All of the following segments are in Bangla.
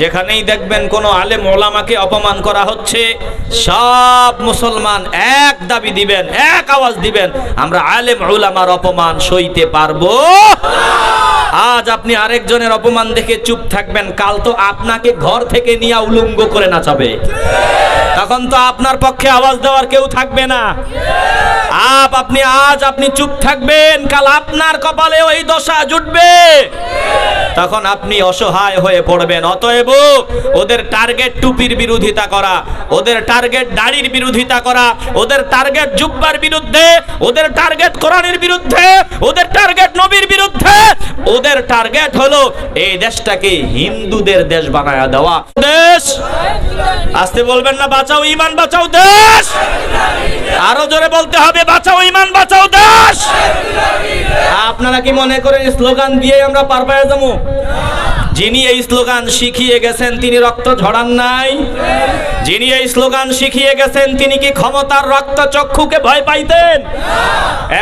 যেখানেই দেখবেন কোনো আলেম ওলামাকে অপমান করা হচ্ছে, সব মুসলমান এক দাবি দিবেন, এক আওয়াজ দিবেন, আমরা আলেম ওলামার অপমান সইতে পারব? আজ আপনি আরেকজনের অপমান দেখে চুপ থাকবেন, কাল তো আপনাকে ঘর থেকে নিয়ে উলঙ্গ করে নাচাবে। তখন তো আপনার পক্ষে আওয়াজ দেওয়ার কেউ থাকবে না। আপ আপনি আজ আপনি চুপ থাকবেন, কাল আপনার কপালে ওই দশা জুটবে। তখন আপনি অসহায় হয়ে পড়বেন, অতএব ওদের টার্গেট টুপির বিরোধিতা করা, ওদের টার্গেট দাড়ির বিরোধিতা করা, ওদের টার্গেট জুব্বার বিরুদ্ধে, ওদের টার্গেট কোরআনের বিরুদ্ধে, ওদের টার্গেট নবীর বিরুদ্ধে টার্গেট হলো এই দেশটাকে হিন্দুদের দেশ বানায়া দেওয়া। দেশ! আসতে বলবেন না, বাঁচাও ইমান বাঁচাও দেশ! আরও জোরে বলতে হবে, বাঁচাও ইমান বাঁচাও দেশ! আপনারা কি মনে করেন স্লোগান দিয়ে আমরা পার পায়ে যাব? যিনি এই স্লোগান শিখিয়ে গেছেন, তিনি রক্ত ঝরান নাই। যিনি এই স্লোগান শিখিয়ে গেছেন, তিনি কি ক্ষমতার রক্ত চক্ষুকে ভয় পাইতেন?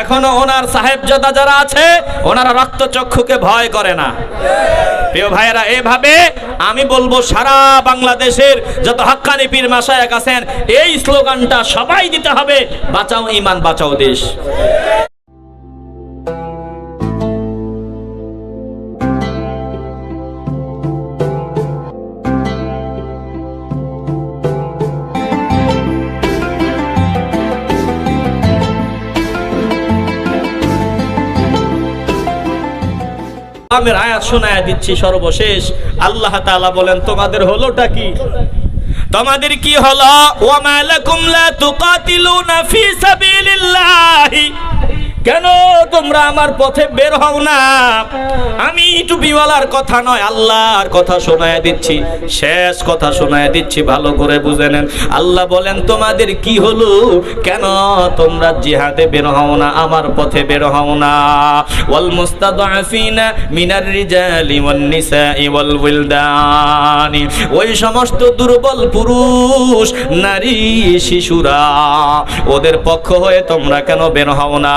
এখনও ওনার সাহেবজাদা যারা আছে, ওনারা রক্ত চক্ষুকে ভয় করে না। প্রিয় ভাইয়েরা, এভাবে আমি বলব, সারা বাংলাদেশের যত হাক্কানি পীর মাসায়াক আছেন, এই স্লোগানটা সবাই দিতে হবে, বাঁচাও ইমান, বাঁচাও দেশ। আমের আয়াত শোনায় দিচ্ছি সর্বশেষ। আল্লাহ তাআলা বলেন, তোমাদের হলোটা কি? তোমাদের কি হলো? ওয়া লাকুম লা তুকাতিলুনা ফি সাবিলিল্লাহি। কেন তোমরা আমার পথে বের হও না? আমি টুপিওয়ালার কথা নয়, আল্লাহর কথা শোনায় দিচ্ছি। শেষ কথা শোনায় দিচ্ছি, ভালো করে বুঝে নেন। আল্লাহ বলেন, তোমাদের কি হলো? কেন তোমরা জিহাদে বের হও না, আমার পথে বের হও না? ওয়াল মুস্তাদআফিনা মিনার রিজালি ওয়ান নিসাই ওয়াল উইলদানি। ওই সমস্ত দুর্বল পুরুষ, নারী, শিশুরা, ওদের পক্ষ হয়ে তোমরা কেন বের হও না?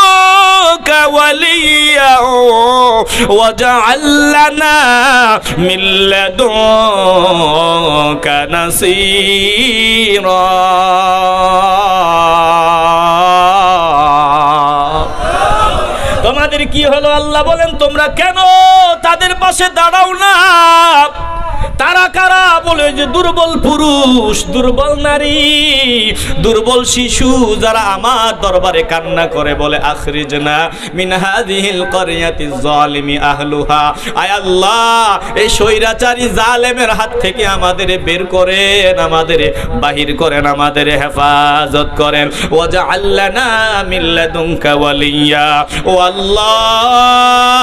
ওয়ালিয়া واجعل لنا من لدنك نصيرا তোমাদের কি হলো আল্লাহ বলেন তোমরা কেন তাদের পাশে দাঁড়াও না তারা কারা বলে যে দুর্বল পুরুষ, দুর্বল নারী, দুর্বল শিশু যারা আমার দরবারে কান্না করে বলে আখরিজ না মিন হাদিহিল করিয়াতি জালিমি আহলুহা। আয় আল্লাহ, এই স্বৈরাচারী জালেমের হাত থেকে আমাদের বের করেন, আমাদের বাহির করেন, আমাদের হেফাজত করেন। ওয়াজা আল্লানা মিল্লাদুনকা ওয়ালিয়া। ও আল্লাহ,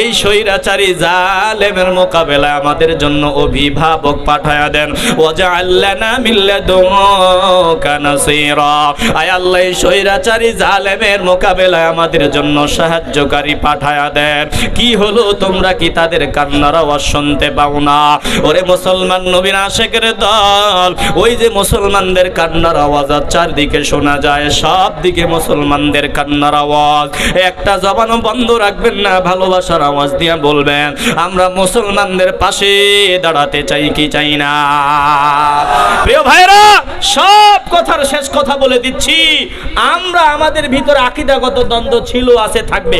এই স্বৈরাচারী জালেমের মোকাবেলা আমাদের জন্য অভিভাবক পাঠায়া দেন। ওয়াজা আল্লানা মিল্লাদুনকা নাসীরা। আয় আল্লাহ, এই স্বৈরাচারী জালেমের মোকাবেলায় আমাদের জন্য সাহায্যকারী পাঠায়া দেন। কি হলো তোমরা কি তাদের কান্নার আওয়াজ শুনতে পাও না? ওরে মুসলমান নবীন আশেকের দল, ওই যে মুসলমানদের কান্নার আওয়াজ, আর চারদিকে শোনা যায় সব দিকে মুসলমানদের কান্নার আওয়াজ। একটা জবানও বন্ধ রাখবেন না, ভালোবাসার আওয়াজ দিয়ে বলবেন, আমরা মুসলমানদের পাশে দাঁড়াতে চাই কি চাই না। প্রিয় ভাইরা সব কথার শেষ কথা বলে দিচ্ছি। আমরা আমাদের ভিতরে আকিদাগত দ্বন্দ্ব ছিল, আছে, থাকবে।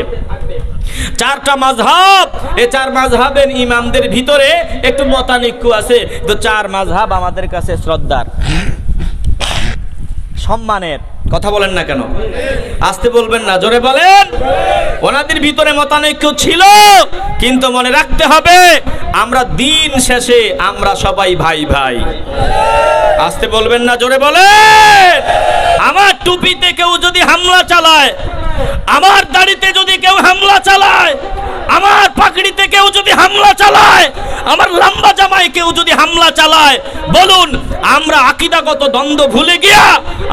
চারটা মাঝহাব এই চার মাঝহাবের ইমামদের ভিতরে একটু মতানৈক্য আছে। তো চার মাঝহাব আমাদের কাছে শ্রদ্ধার। সম্মানের। কথা বলেন না কেন? আসতে বলবেন না, জোরে বলেন। ওনাদের ভিতরে মতানৈক্য ছিল, কিন্তু মনে রাখতে হবে আমরা দিন শেষে আমরা সবাই ভাই ভাই। আসতে বলবেন না, জোরে বলে। আমার টুপিতে কেউ যদি হামলা চালায়, আমার দাড়িতে যদি কেউ হামলা চালায় আমার পাকড়িতে কেউ যদি হামলা চালায়, আমার লম্বা এলাকায় কেউ যদি হামলা চালায়, বলুন, আমরা আকিদাগত দ্বন্দ্ব ভুলে গিয়া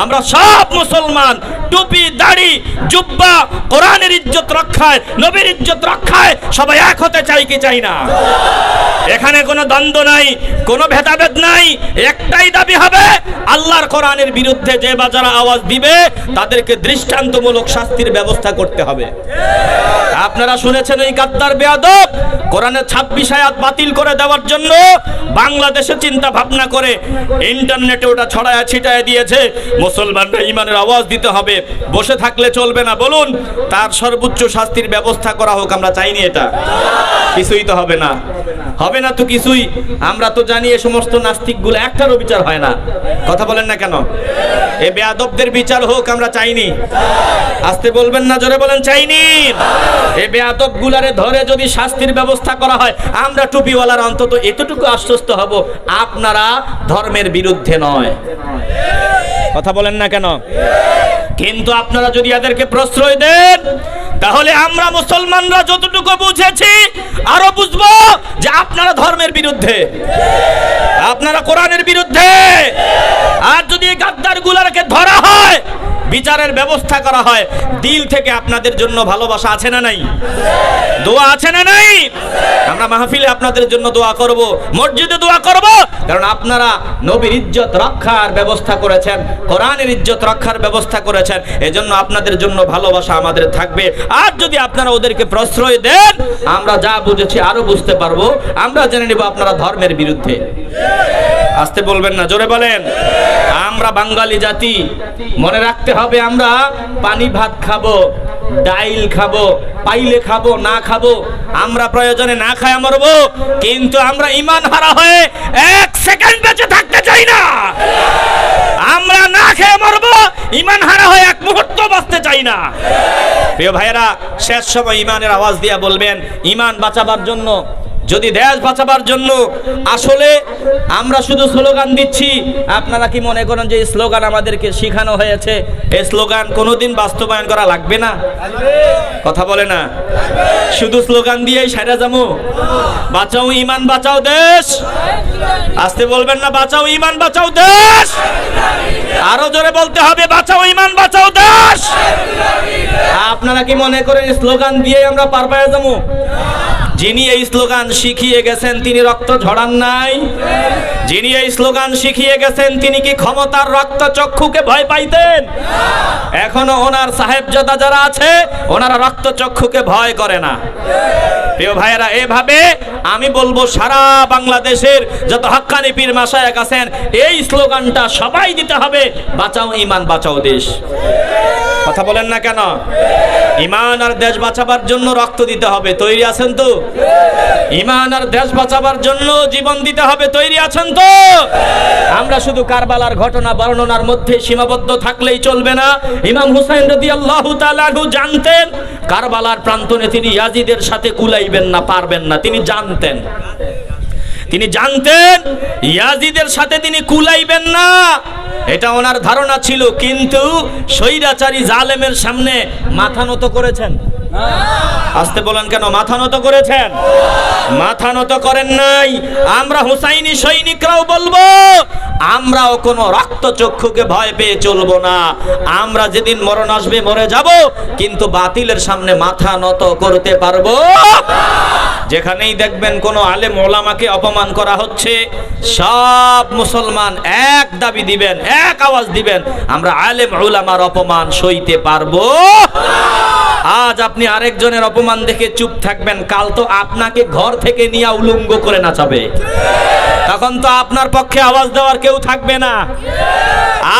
আমরা সব মুসলমান, টুপি, দাড়ি, জুব্বা, কোরআনের ইজ্জত রক্ষায়, নবীর ইজ্জত রক্ষায় সবাই এক হতে চাই কি চাই না? এখানে কোনো দ্বন্দ্ব নাই, কোনো ভেদাভেদ নাই, একটাই দাবি হবে, আল্লাহর কোরআনের বিরুদ্ধে যে বাজারা আওয়াজ দিবে, তাদেরকে দৃষ্টান্তমূলক শাস্তির ব্যবস্থা করতে হবে। আপনারা শুনেছেন এই গাদ্দার বেয়াদব কোরআনে ছাব্বিশ আয়াত বাতিল করে দেওয়ার জন্য বাংলাদেশে চিন্তা ভাবনা করে ইন্টারনেটে ওটা ছড়ায় ছিটায় দিয়েছে। মুসলমানরা ইমানের আওয়াজ দিতে হবে। বসে থাকলে চলবে না। বলুন, তার সর্বোচ্চ শাস্তির ব্যবস্থা করা হোক, আমরা চাইনি এটা। কিছুই তো হবে না। হবে না তো কিছুই। আমরা তো জানি এ সমস্ত নাস্তিকগুলো একটারও বিচার হয় না। কথা বলেন না কেন? এ বেয়াদবদের বিচার হোক, আমরা চাইনি। আসতে বলবেন না, জোরে বলেন, চাইনি। এ বেয়াদব গুলারে ধরে যদি শাস্তির ব্যবস্থা করা হয়, আমরা টুপিওয়ালার অন্তত এতটুকু আশ্বস্ত হব, আপনারা ধর্মের বিরুদ্ধে নয়। কথা বলেন না কেন? কিন্তু আপনারা যদি এদেরকে প্রশ্রয় দেন তাহলে আমরা মুসলমানরা যতটুকু বুঝেছি, আরও বুঝব যে আপনারা ধর্মের বিরুদ্ধে। আপনারা কোরআনের বিরুদ্ধে। আর যদি গাদ্দার গুলারকে ধরা হয় বিচারের ব্যবস্থা করা হয়। দিল থেকে আপনাদের জন্য ভালোবাসা আছে না নাই? দোয়া আছে না নাই? আমরা মাহফিলে আপনাদের জন্য দোয়া করব। মসজিদে দোয়া করব। কারণ আপনারা নবীর ইজ্জত রক্ষার ব্যবস্থা করেছেন, কোরআনের ইজ্জত রক্ষার ব্যবস্থা করেছেন। এজন্য আপনাদের জন্য ভালোবাসা আমাদের থাকবে। আর যদি আপনারা ওদেরকে প্রশ্রয় দেন, আমরা যা বুঝেছি আরও বুঝতে পারব। আমরা জেনে নিব আপনারা ধর্মের বিরুদ্ধে। আসতে বলবেন না, জোরে বলেন। আমরা বাঙালি জাতি, মনে রাখতে হবে আমরা পানি ভাত খাব, ডাইল খাব, পাইলে খাব, না খাব, আমরা প্রয়োজনে না খায় মরবো, কিন্তু আমরা ইমান হারা হয়ে এক সেকেন্ড বেঁচে থাকতে চাই না। আমরা না খেয়ে মরবো, ইমান হারা হয়ে এক মুহূর্ত বাঁচতে চাই না। প্রিয় ভাইয়েরা, শেষ সময় ইমানের আওয়াজ দিয়া বলবেন, ইমান বাঁচাবার জন্য যদি দেশ বাঁচাবার জন্য আসলে আমরা শুধু স্লোগান দিচ্ছি, আপনারা কি মনে করেন যে স্লোগান আমাদেরকে শেখানো হয়েছে? এই স্লোগান কোনোদিন বাস্তবায়ন করা লাগবে না? কথা বলে না? শুধু স্লোগান দিয়েই সাইরা যাব? বাঁচাও ইমান, বাঁচাও দেশ! আসতে বলবেন না, বাঁচাও ইমান, বাঁচাও দেশ! আরও জোরে বলতে হবে, বাঁচাও ইমান, বাঁচাও দেশ! আপনারা কি মনে করেন স্লোগান দিয়ে আমরা পার পায়ে যাব? যিনি এই স্লোগান শিখিয়ে গেছেন, তিনি রক্ত ঝরান নাই। যিনি এই স্লোগান শিখিয়ে গেছেন, তিনি কি ক্ষমতার রক্ত চক্ষুকে ভয় পাইতেন? এখনও ওনার সাহেবজাদা যারা আছে, ওনারা রক্ত চক্ষুকে ভয় করে না। প্রিয় ভাইয়েরা, এভাবে আমি বলব, সারা বাংলাদেশের যত হাক্কানি পীর মাসায়াক আছেন, এই স্লোগানটা সবাই দিতে হবে, বাঁচাও ইমান, বাঁচাও দেশ। কথা বলেন না কেন? ইমান আর দেশ বাঁচাবার জন্য রক্ত দিতে হবে, তৈরি আছেন তো? ইমান আর দেশ বাঁচাবার জন্য জীবন দিতে হবে, তৈরি আছেন তো? আমরা শুধু কারবালার ঘটনা বর্ণনার মধ্যে সীমাবদ্ধ থাকলেই চলবে না। ইমাম হুসাইন রদি আল্লাহ জানতেন, কারবালার প্রান্তনে তিনি ইয়াজিদের সাথে কুলাইবেন না, পারবেন না, তিনি জানতেন। তিনি জানতেন, ইয়াজিদের সাথে তিনি কুলাইবেন না। এটা ওনার ধারণা ছিল, কিন্তু স্বৈরাচারী জালেমের সামনে মাথা নত করেছেন। আসতে বলেন কেন, মাথা নত করেছেন? মাথা নত করেন নাই। আমরা হুসাইনি সৈনিকরাও বলব, আমরাও কোনো রক্ত চক্ষুকে ভয় পেয়ে চলবো না। আমরা যেদিন মরণ আসবে মরে যাব, কিন্তু বাতিলের সামনে মাথা নত করতে পারব। যেখানেই দেখবেন কোনো আলেম ওলামাকে অপমান করা হচ্ছে, সব মুসলমান এক দাবি দিবেন, এক আওয়াজ দিবেন, আমরা আলেম ওলামার অপমান সইতে পারব? আজ আপনি আরেকজনের অপমান দেখে চুপ থাকবেন, কাল তো আপনাকে ঘর থেকে নিয়ে উলঙ্গ করে নাচাবে। তখন তো আপনার পক্ষে আওয়াজ দেওয়ার কেউ থাকবে না।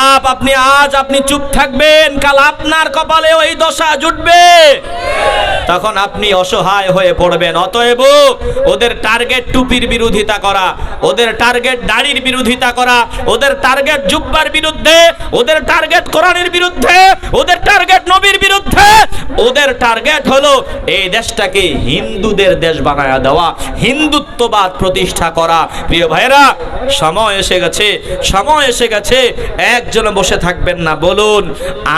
আপ, আপনি আজ আপনি চুপ থাকবেন, কাল আপনার কপালে ওই দশা জুটবে। তখন আপনি অসহায় হয়ে পড়বেন, অতএব ওদের টার্গেট টুপির বিরোধিতা করা, ওদের টার্গেট দাড়ির বিরোধিতা করা, ওদের টার্গেট জুব্বার বিরুদ্ধে, ওদের টার্গেট কোরআনের বিরুদ্ধে, ওদের টার্গেট নবীর বিরুদ্ধে, ওদের টার্গেট হলো এই দেশটাকে হিন্দুদের দেশ বানায়া দেওয়া, হিন্দুত্ববাদ প্রতিষ্ঠা করা। প্রিয় ভাইরা সময় এসে গেছে, সময় এসে গেছে, একজন বসে থাকবেন না, বলুন,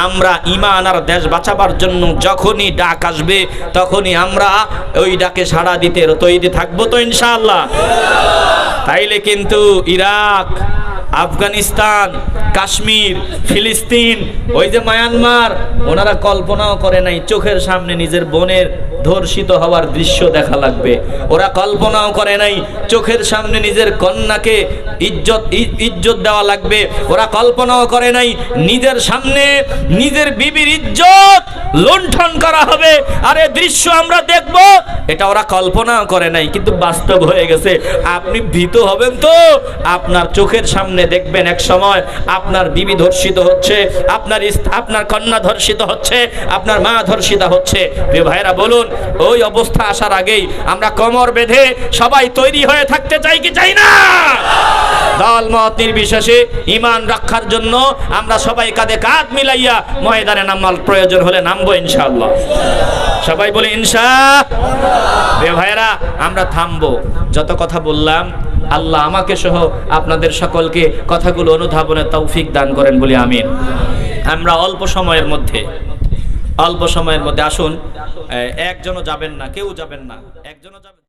আমরা ইমান আর দেশ বাঁচাবার জন্য যখনই ডাক আসবে, তখনই আমরা ওই ডাকে সাড়া দিতে তৈরি থাকব তো ইনশাআল্লাহ। তাইলে কিন্তু ইরাক আফগানিস্তান, কাশ্মীর, ফিলিস্তিন, ওই যে মায়ানমার, ওনারা কল্পনাও করে নাই চোখের সামনে নিজের বোনের ধর্ষিত হওয়ার দৃশ্য দেখা লাগবে। ওরা কল্পনাও করে নাই চোখের সামনে নিজের কন্যাকে ইজ্জত ইজ্জত দেওয়া লাগবে। ওরা কল্পনাও করে নাই নিজের সামনে নিজের বিবির ইজ্জত লুণ্ঠন করা হবে। আরে দৃশ্য আমরা দেখব, এটা ওরা কল্পনাও করে নাই, কিন্তু বাস্তব হয়ে গেছে। আপনি ভীত হবেন তো, আপনার চোখের সামনে দেখবেন এক সময় আপনার বিবি ধর্ষিত হচ্ছে, আপনার আপনার কন্যা ধর্ষিত হচ্ছে, আপনার মা ধর্ষিত হচ্ছে। প্রিয় ভাইরা বলুন, ওই অবস্থা আসার আগেই আমরা কমর বেঁধে সবাই তৈরি হয়ে থাকতে চাই কি চাই না? দল মত নির্বিশেষে ইমান রক্ষার জন্য আমরা সবাই কাঁধে কাঁধ মিলাইয়া ময়দানে নামার প্রয়োজন হলে নামবো ইনশাআল্লাহ। সবাই বলে ইনশা ভাইরা আমরা থামবো। যত কথা বললাম আল্লাহ আমাকে সহ আপনাদের সকলকে কথাগুলো অনুধাবনের তৌফিক দান করেন বলে আমি আমরা অল্প সময়ের মধ্যে, অল্প সময়ের মধ্যে আসুন একজনও যাবেন না, কেউ যাবেন না, একজনও যাবেন